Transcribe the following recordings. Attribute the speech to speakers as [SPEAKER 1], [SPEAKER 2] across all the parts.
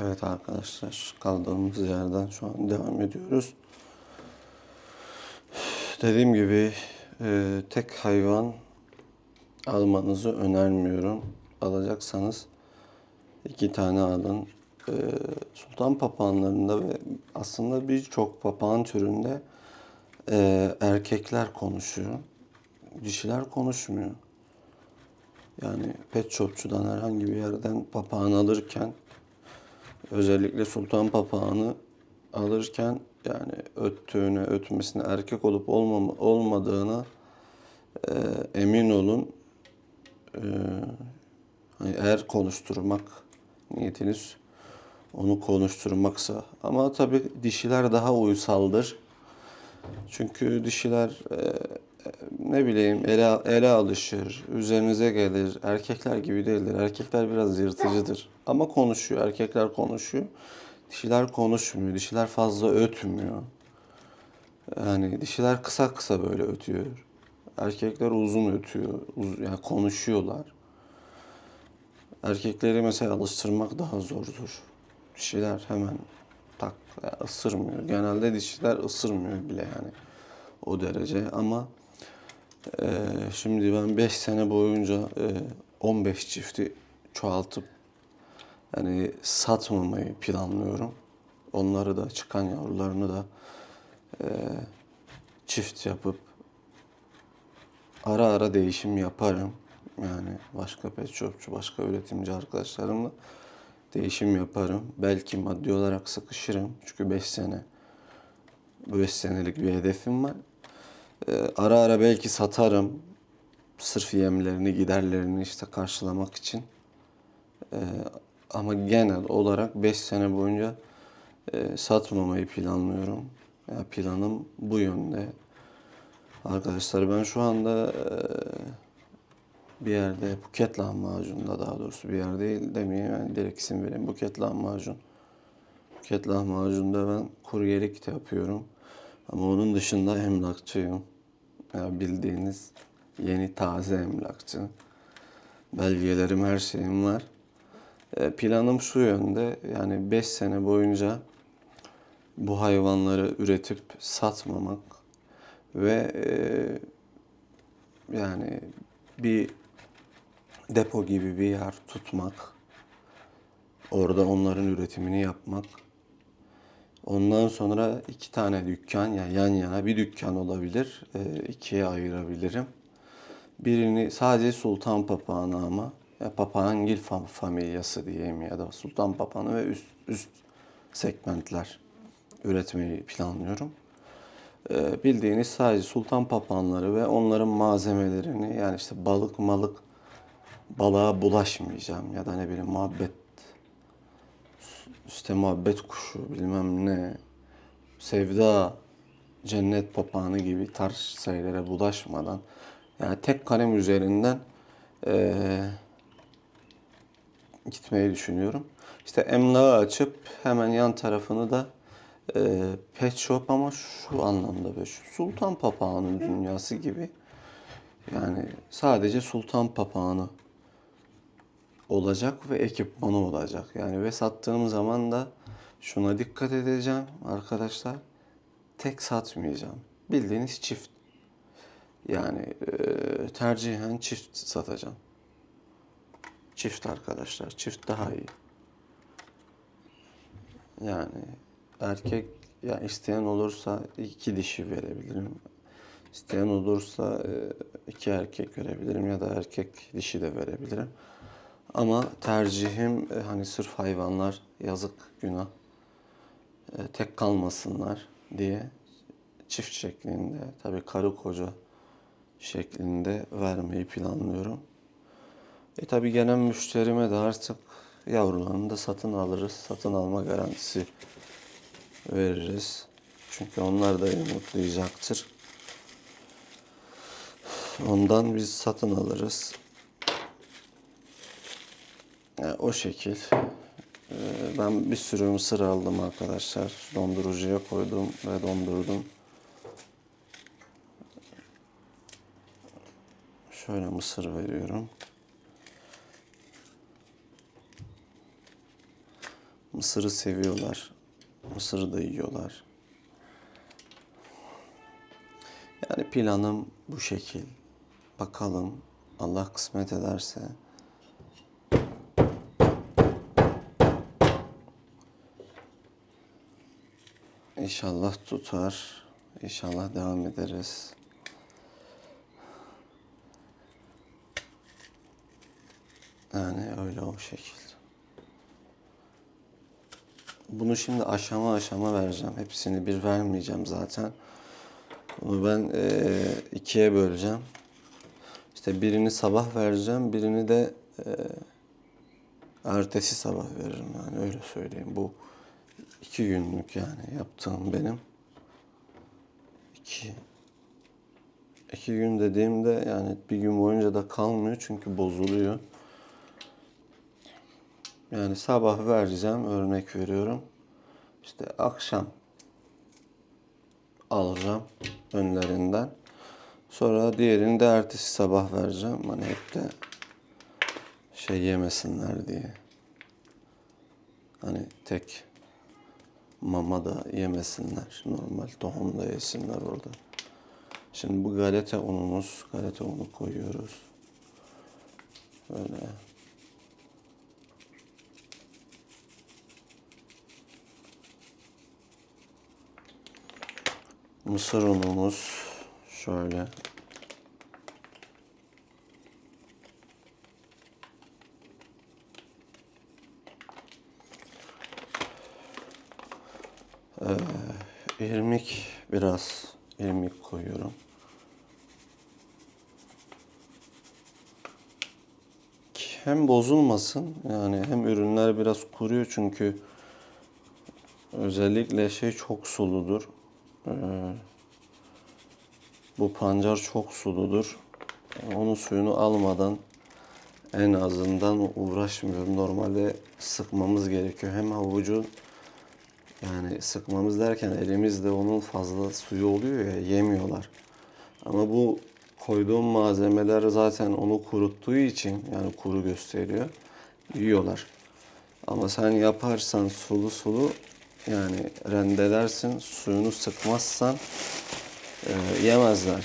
[SPEAKER 1] Evet arkadaşlar kaldığımız yerden şu an devam ediyoruz. Dediğim gibi e, tek hayvan almanızı önermiyorum. Alacaksanız iki tane alın. E, sultan papağanlarında ve aslında birçok papağan türünde e, erkekler konuşuyor. Dişiler konuşmuyor. Yani pet shopçudan herhangi bir yerden papağan alırken özellikle sultan papağanı alırken yani öttüğüne, ötmesine erkek olup olmama, olmadığına e, emin olun. E, hani eğer konuşturmak niyetiniz onu konuşturmaksa. Ama tabii dişiler daha uysaldır. Çünkü dişiler e, ne bileyim ele, ele alışır, üzerinize gelir. Erkekler gibi değildir. Erkekler biraz yırtıcıdır. Ama konuşuyor. Erkekler konuşuyor. Dişiler konuşmuyor. Dişiler fazla ötmüyor. Yani dişiler kısa kısa böyle ötüyor. Erkekler uzun ötüyor. Uz, yani konuşuyorlar. Erkekleri mesela alıştırmak daha zordur. Dişiler hemen tak ısırmıyor. Genelde dişiler ısırmıyor bile yani o derece ama e, şimdi ben 5 sene boyunca e, 15 çifti çoğaltıp yani satmamayı planlıyorum. Onları da çıkan yavrularını da e, çift yapıp ara ara değişim yaparım. Yani başka pet shopçu, başka üretimci arkadaşlarımla değişim yaparım. Belki maddi olarak sıkışırım. Çünkü 5 sene, 5 senelik bir hedefim var. Ee, ara ara belki satarım. Sırf yemlerini, giderlerini işte karşılamak için. Ee, ama genel olarak 5 sene boyunca e, satmamayı planlıyorum. Ya planım bu yönde. Arkadaşlar ben şu anda e, bir yerde Buket lahmacununda daha doğrusu bir yer değil demeyeyim yani direkt isim vereyim Buket lahmacun. Buket lahmacunda ben kuryelik de yapıyorum. Ama onun dışında emlakçıyım. Ya bildiğiniz yeni taze emlakçı. Belgelerim her şeyim var. E, planım şu yönde yani 5 sene boyunca bu hayvanları üretip satmamak ve e, yani bir depo gibi bir yer tutmak, orada onların üretimini yapmak. Ondan sonra iki tane dükkan yani yan yana bir dükkan olabilir, e, ikiye ayırabilirim. Birini sadece sultan papağanı ama ya papağangil fam- familyası diyeyim ya da sultan papağanı ve üst, üst segmentler üretmeyi planlıyorum. E, bildiğiniz sadece sultan papağanları ve onların malzemelerini yani işte balık malık balığa bulaşmayacağım ya da ne bileyim muhabbet işte muhabbet kuşu bilmem ne sevda cennet papağanı gibi tarz şeylere bulaşmadan yani tek kalem üzerinden eee, gitmeyi düşünüyorum. İşte emlağı açıp hemen yan tarafını da eee pet shop ama şu anlamda böyle sultan papağanı dünyası gibi yani sadece sultan papağanı olacak ve ekipmanı olacak. Yani ve sattığım zaman da şuna dikkat edeceğim arkadaşlar. Tek satmayacağım. Bildiğiniz çift. Yani eee, tercihen çift satacağım. Çift arkadaşlar. Çift daha iyi. Yani erkek ya isteyen olursa iki dişi verebilirim. İsteyen olursa e, iki erkek verebilirim ya da erkek dişi de verebilirim. Ama tercihim e, hani sırf hayvanlar yazık günah e, tek kalmasınlar diye çift şeklinde tabii karı koca şeklinde vermeyi planlıyorum. E tabii gelen müşterime de artık yavrularını da satın alırız. Satın alma garantisi veririz. Çünkü onlar da yumurtlayacaktır. Ondan biz satın alırız. Yani o şekil. Ee, Ben bir sürü mısır aldım arkadaşlar. Dondurucuya koydum ve dondurdum. Şöyle mısır veriyorum. Mısırı seviyorlar. Mısırı da yiyorlar. Yani planım bu şekil. Bakalım Allah kısmet ederse. İnşallah tutar. İnşallah devam ederiz. Yani öyle o şekil. Bunu şimdi aşama aşama vereceğim. Hepsini bir vermeyeceğim zaten. Bunu ben eee, ikiye böleceğim. İşte birini sabah vereceğim, birini de eee ertesi sabah veririm yani öyle söyleyeyim. Bu iki günlük yani yaptığım benim. İki, iki gün dediğimde yani bir gün boyunca da kalmıyor çünkü bozuluyor. Yani sabah vereceğim örnek veriyorum. İşte akşam alacağım önlerinden. Sonra diğerini de ertesi sabah vereceğim. Hani hep de şey yemesinler diye. Hani tek mama da yemesinler. Normal tohum da yesinler orada. Şimdi bu galeta unumuz. Galeta unu koyuyoruz. Böyle. Mısır unumuz şöyle. İrmik biraz irmik koyuyorum. Hem bozulmasın yani hem ürünler biraz kuruyor çünkü özellikle şey çok suludur. Ee, bu pancar çok suludur. Onun suyunu almadan en azından uğraşmıyorum. Normalde sıkmamız gerekiyor. Hem havucu yani sıkmamız derken elimizde onun fazla suyu oluyor ya yemiyorlar. Ama bu koyduğum malzemeler zaten onu kuruttuğu için yani kuru gösteriyor. Yiyorlar. Ama sen yaparsan sulu sulu yani rendelersin suyunu sıkmazsan e, yemezler.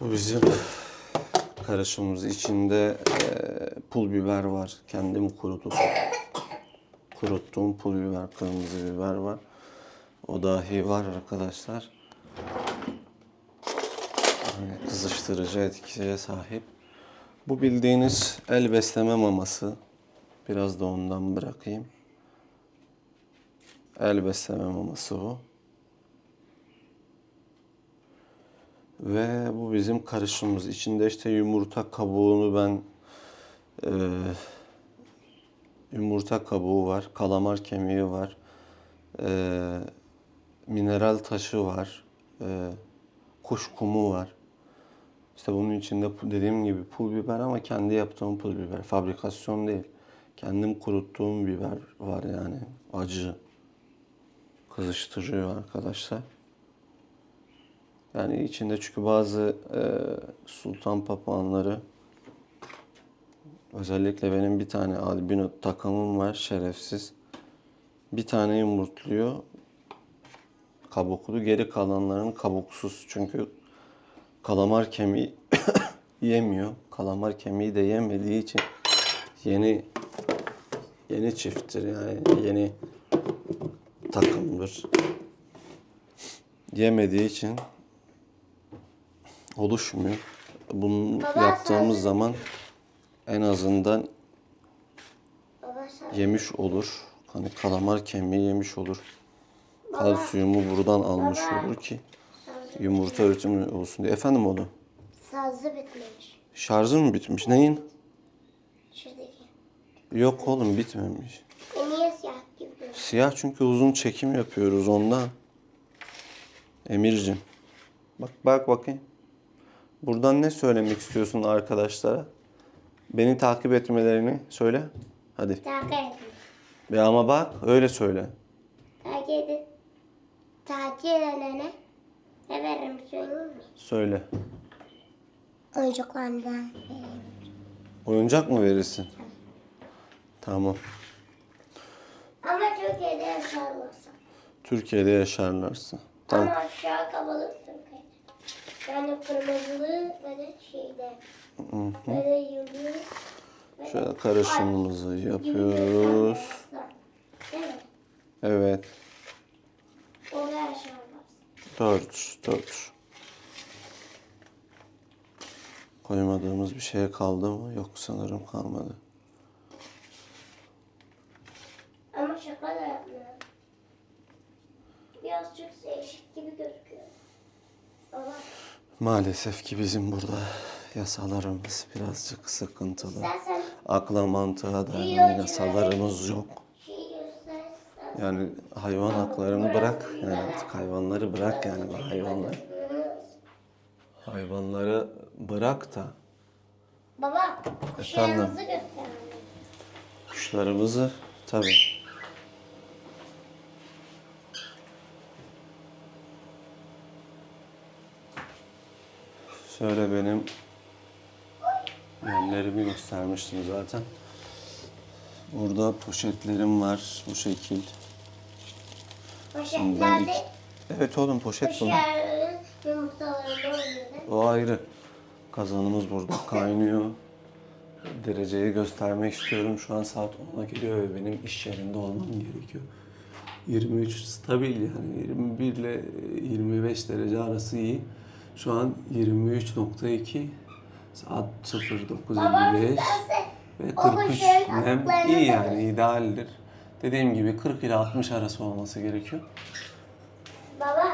[SPEAKER 1] Bu bizim karışımımız içinde e, pul biber var. Kendim kurutup kuruttuğum pul biber, kırmızı biber var. O dahi var arkadaşlar. Kızıştırıcı etkiye sahip. Bu bildiğiniz el besleme maması. Biraz da ondan bırakayım. El besleme maması bu. Ve bu bizim karışımımız. İçinde işte yumurta kabuğunu ben eee yumurta kabuğu var, kalamar kemiği var, eee, mineral taşı var, eee, kuş kumu var. İşte bunun içinde dediğim gibi pul biber ama kendi yaptığım pul biber. Fabrikasyon değil. Kendim kuruttuğum biber var yani. Acı. Kızıştırıyor arkadaşlar. Yani içinde çünkü bazı eee, sultan papağanları özellikle benim bir tane albino takımım var şerefsiz. Bir tane yumurtluyor. Kabuklu. Geri kalanların kabuksuz. Çünkü kalamar kemiği yemiyor. Kalamar kemiği de yemediği için yeni yeni çifttir yani yeni takımdır. Yemediği için oluşmuyor. Bunu
[SPEAKER 2] Baba,
[SPEAKER 1] yaptığımız
[SPEAKER 2] sen-
[SPEAKER 1] zaman en azından yemiş olur. Hani kalamar kemiği yemiş olur. Kalsiyumu buradan almış olur ki yumurta üretimi olsun diye. Efendim oğlum?
[SPEAKER 2] sazı bitmemiş.
[SPEAKER 1] Şarjın mı bitmiş? Neyin?
[SPEAKER 2] Şuradaki.
[SPEAKER 1] Yok oğlum bitmemiş.
[SPEAKER 2] E niye siyah gibi?
[SPEAKER 1] Siyah çünkü uzun çekim yapıyoruz ondan. Emir'cim. Bak bak bakayım. Buradan ne söylemek istiyorsun arkadaşlara? Beni takip etmelerini söyle. Hadi.
[SPEAKER 2] Takip edin.
[SPEAKER 1] Be ama bak öyle söyle.
[SPEAKER 2] Takip edin. Takip edene ne veririm söyleyeyim mi?
[SPEAKER 1] Söyle.
[SPEAKER 2] Oyuncaklarından.
[SPEAKER 1] Oyuncak mı verirsin? Tamam.
[SPEAKER 2] Ama Türkiye'de yaşanmasın.
[SPEAKER 1] Türkiye'de yaşarlarsa. Tamam.
[SPEAKER 2] Ama aşağı kabalık Türkiye'de. Yani kırmızılı de şeyde. Ve de
[SPEAKER 1] Şöyle karışımımızı yapıyoruz. Evet. Doğrudur. Doğrudur. Koymadığımız bir şey kaldı mı? Yok sanırım kalmadı.
[SPEAKER 2] Ama şaka da yapmıyor. Birazcık değişik gibi gözüküyor. Baba
[SPEAKER 1] Maalesef ki bizim burada yasalarımız birazcık sıkıntılı. Akla mantığa dayanan yasalarımız yok.
[SPEAKER 2] şey.
[SPEAKER 1] Yani hayvan haklarını bırak. Yani artık hayvanları bırak yani bu hayvanlar. Hayvanları bırak da
[SPEAKER 2] Baba kuşlarımızı gösterelim.
[SPEAKER 1] kuşlarımızı tabii. Şöyle benim yemlerimi göstermiştim zaten. Burada poşetlerim var bu şekil.
[SPEAKER 2] Poşetlerde
[SPEAKER 1] Evet oğlum poşet
[SPEAKER 2] oluyor değil mi?
[SPEAKER 1] O ayrı. Kazanımız burada kaynıyor. Dereceyi göstermek istiyorum. Şu an saat 10'a geliyor ve benim iş yerinde olmam gerekiyor. 23 stabil yani 21 ile 25 derece arası iyi. Şu an 23.2 saat 09.55
[SPEAKER 2] isterse
[SPEAKER 1] ve
[SPEAKER 2] o
[SPEAKER 1] 43
[SPEAKER 2] kuşların
[SPEAKER 1] nem iyi yani idealdir. Dediğim gibi 40 ile 60 arası olması gerekiyor.
[SPEAKER 2] Baba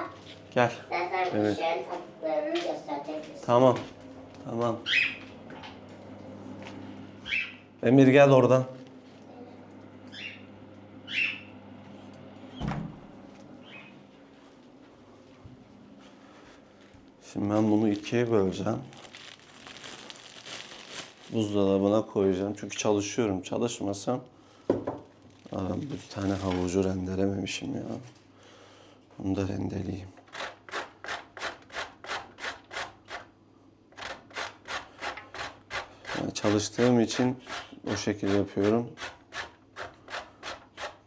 [SPEAKER 1] Gel.
[SPEAKER 2] istersen
[SPEAKER 1] Evet.
[SPEAKER 2] tatlılarını.
[SPEAKER 1] Tamam. Tamam. Emir gel oradan. Şimdi ben bunu ikiye böleceğim. Buzdolabına koyacağım. Çünkü çalışıyorum. Çalışmasam Aa, bir tane havucu rendelememişim ya. Onu da rendeleyeyim. Yani çalıştığım için o şekilde yapıyorum.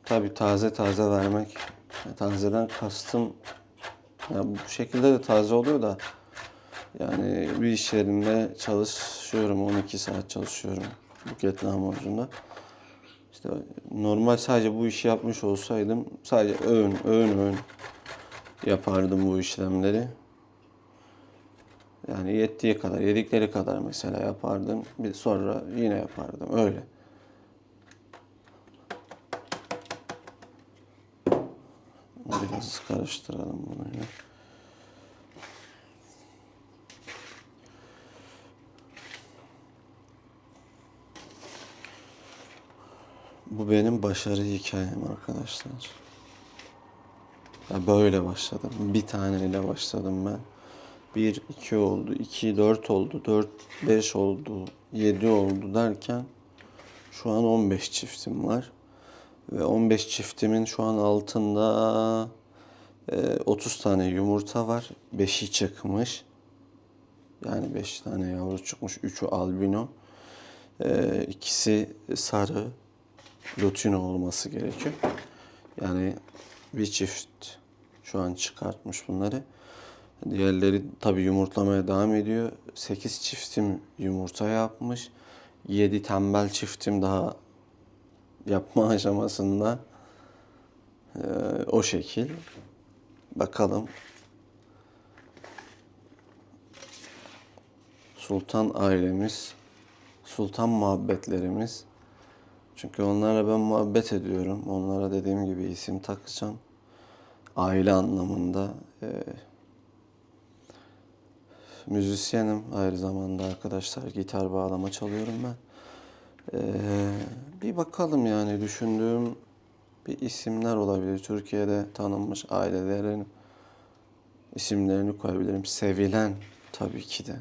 [SPEAKER 1] Tabi taze taze vermek. Ya tazeden kastım ya bu şekilde de taze oluyor da yani bir iş yerinde çalışıyorum 12 saat çalışıyorum Buket lahmacunda. İşte normal sadece bu işi yapmış olsaydım sadece öğün öğün öğün yapardım bu işlemleri. Yani yettiği kadar, yedikleri kadar mesela yapardım. Bir sonra yine yapardım. Öyle. Biraz karıştıralım bunu yine. Bu benim başarı hikayem arkadaşlar. Ya böyle başladım. Bir taneyle başladım ben. 1, 2 oldu, 2, 4 oldu, 4, 5 oldu, 7 oldu derken şu an 15 çiftim var. Ve 15 çiftimin şu an altında e, 30 tane yumurta var. 5'i çıkmış. Yani 5 tane yavru çıkmış. 3'ü albino. E, ikisi sarı. Lutino olması gerekiyor. Yani bir çift şu an çıkartmış bunları. Diğerleri tabi yumurtlamaya devam ediyor. 8 çiftim yumurta yapmış. 7 tembel çiftim daha yapma aşamasında. Ee, o şekil. Bakalım. Sultan ailemiz, sultan muhabbetlerimiz. Çünkü onlara ben muhabbet ediyorum. Onlara dediğim gibi isim takacağım. Aile anlamında. Ee, müzisyenim aynı zamanda arkadaşlar. Gitar bağlama çalıyorum ben. Ee, bir bakalım yani düşündüğüm bir isimler olabilir. Türkiye'de tanınmış ailelerin isimlerini koyabilirim. Sevilen tabii ki de.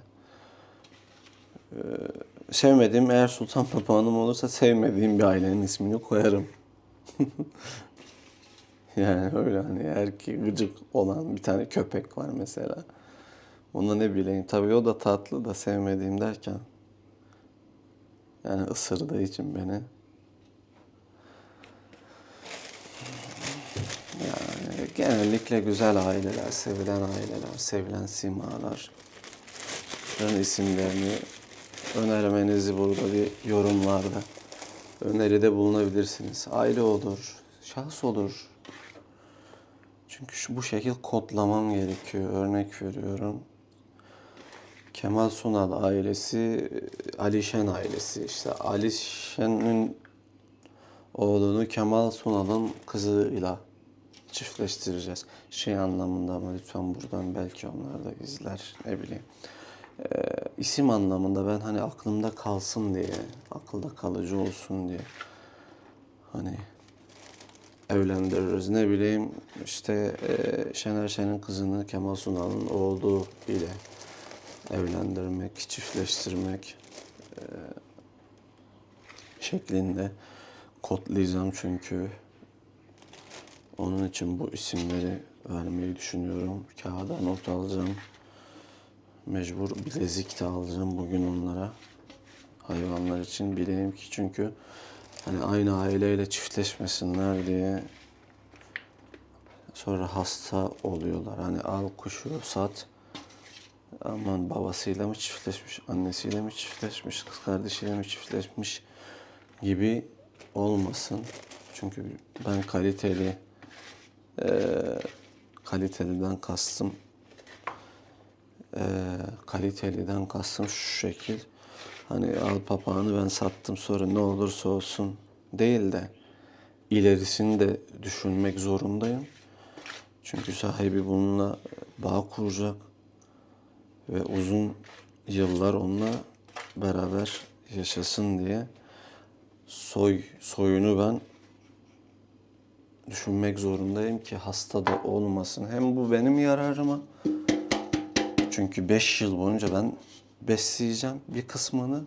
[SPEAKER 1] Ee, sevmediğim eğer Sultan Papağanım olursa sevmediğim bir ailenin ismini koyarım. yani öyle hani erkek gıcık olan bir tane köpek var mesela. Ona ne bileyim. Tabii o da tatlı da sevmediğim derken. Yani ısırdığı için beni. Yani genellikle güzel aileler, sevilen aileler, sevilen simalar. Bunların isimlerini önermenizi burada bir yorumlarda öneride bulunabilirsiniz. Aile olur, şahıs olur. Çünkü şu bu şekil kodlamam gerekiyor. Örnek veriyorum. Kemal Sunal ailesi, Ali Şen ailesi. İşte Ali Şen'in oğlunu Kemal Sunal'ın kızıyla çiftleştireceğiz. Şey anlamında ama lütfen buradan belki onlar da izler ne bileyim. Ee, isim anlamında ben hani aklımda kalsın diye, akılda kalıcı olsun diye hani evlendiririz. Ne bileyim işte e, Şener Şen'in kızını Kemal Sunal'ın oğlu ile evlendirmek, çiftleştirmek e, şeklinde kodlayacağım çünkü onun için bu isimleri vermeyi düşünüyorum. Kağıda not alacağım. Mecbur bilezik de alacağım bugün onlara. Hayvanlar için bileyim ki çünkü hani aynı aileyle çiftleşmesinler diye sonra hasta oluyorlar. Hani al kuşu sat. Aman babasıyla mı çiftleşmiş, annesiyle mi çiftleşmiş, kız kardeşiyle mi çiftleşmiş gibi olmasın. Çünkü ben kaliteli eee kaliteliden kastım eee kaliteliden kastım şu şekil. Hani al papağanı ben sattım sonra ne olursa olsun değil de ilerisini de düşünmek zorundayım. Çünkü sahibi bununla bağ kuracak ve uzun yıllar onunla beraber yaşasın diye soy soyunu ben düşünmek zorundayım ki hasta da olmasın. Hem bu benim yararıma. Çünkü 5 yıl boyunca ben besleyeceğim bir kısmını.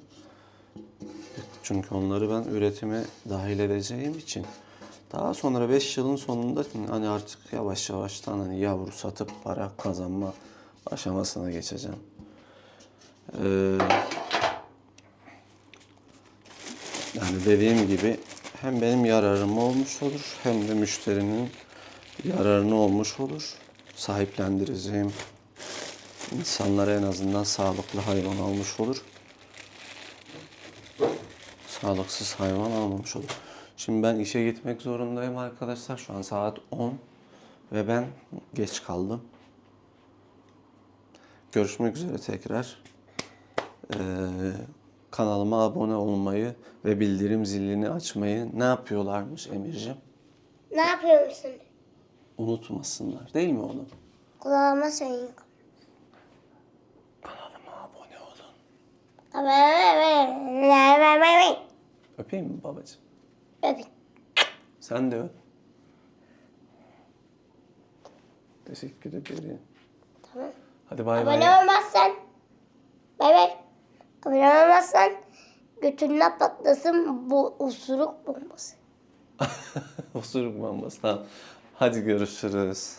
[SPEAKER 1] Çünkü onları ben üretime dahil edeceğim için. Daha sonra 5 yılın sonunda hani artık yavaş yavaştan hani yavru satıp para kazanma aşamasına geçeceğim. Ee, yani dediğim gibi hem benim yararım olmuş olur hem de müşterinin yararını olmuş olur. Sahiplendireceğim insanlara en azından sağlıklı hayvan almış olur. Sağlıksız hayvan almamış olur. Şimdi ben işe gitmek zorundayım arkadaşlar. Şu an saat 10 ve ben geç kaldım. Görüşmek üzere tekrar. Ee, kanalıma abone olmayı ve bildirim zilini açmayı ne yapıyorlarmış Emir'cim?
[SPEAKER 2] Ne yapıyor musun?
[SPEAKER 1] Unutmasınlar değil mi oğlum?
[SPEAKER 2] Kulağıma söyleyin.
[SPEAKER 1] Kanalıma abone olun. Öpeyim. Mi babacığım?
[SPEAKER 2] Öpeyim.
[SPEAKER 1] Sen de öp. Teşekkür ederim.
[SPEAKER 2] Tamam.
[SPEAKER 1] Hadi bay
[SPEAKER 2] Abone
[SPEAKER 1] bay.
[SPEAKER 2] olmazsan bay bay. Abone olmazsan götünden patlasın bu usuruk bombası.
[SPEAKER 1] Osuruk bombası. Tamam. Hadi görüşürüz.